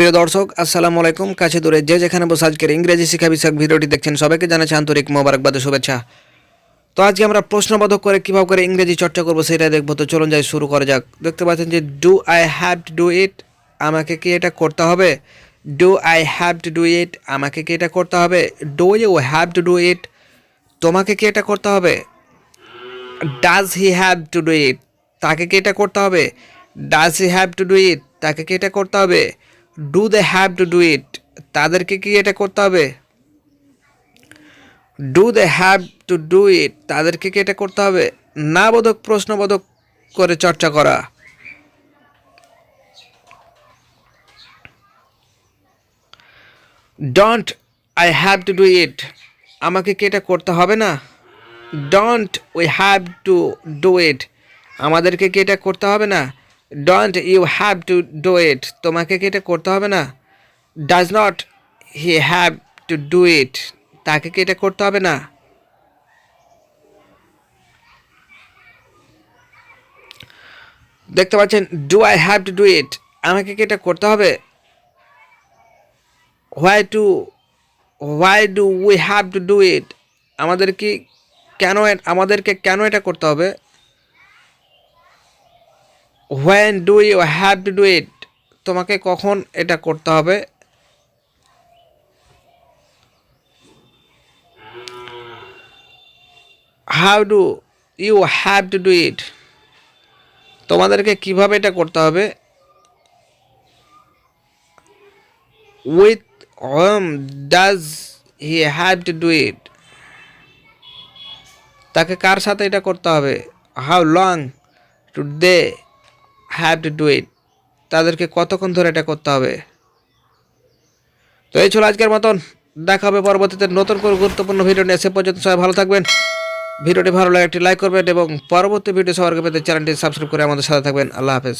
প্রিয় দর্শক, আসসালামু আলাইকুম। কাছে দূরে যে যেখানে বসে আজকের ইংরেজি শিক্ষা বিষয়ক ভিডিওটি দেখছেন, সবাইকে জানাচ্ছি আন্তরিক মোবারকবাদ শুভেচ্ছা। তো আজকে আমরা প্রশ্নবোধক করে কীভাবে করে ইংরেজি চর্চা করব সেটাই দেখব। তো চলুন যাই, শুরু করা যাক। দেখতে পাচ্ছেন যে do I have to do it আমাকে কি এটা করতে হবে? Do I have to do it আমাকে কি এটা করতে হবে? Do you have to do it তোমাকে কি এটা করতে হবে? Does he have to do it তাকে কি এটা করতে হবে? Does he have to do it তাকে কি এটা করতে হবে? Do they have to do it তাদেরকে কি এটা করতে হবে? Do they have to do it তাদেরকে কি এটা করতে হবে? না বোধক প্রশ্নবোধক করে চর্চা করা। Don't I have to do it আমাকে কি এটা করতে হবে না? Don't we have to do it আমাদেরকে কি এটা করতে হবে না? Don't you have to do it তোমাকে কি এটা করতে হবে না? Does not he have to do it তাকে কি এটা করতে হবে না? দেখতে পাচ্ছেন do I have to do it আমাকে কি এটা করতে হবে? Why to why do we have to do it আমাদের কি কেন আমাদেরকে কেন এটা করতে হবে? When do you have to do it তোমাকে কখন এটা করতে হবে? How do you have to do it তোমাদেরকে কীভাবে এটা করতে হবে? With whom does he have to do it তাকে কার সাথে এটা করতে হবে? How long to they have to do it তাদেরকে কতক্ষণ ধরে এটা করতে হবে? তো এই ছিল আজকের মতন। দেখা হবে পরবর্তীতে নতুন করে গুরুত্বপূর্ণ ভিডিও নিয়ে। সে পর্যন্ত সবাই ভালো থাকবেন। ভিডিওটি ভালো লাগে একটি লাইক করবেন এবং পরবর্তী ভিডিও সবার পেতে চ্যানেলটি সাবস্ক্রাইব করে আমাদের সাথে থাকবেন। আল্লাহ হাফেজ।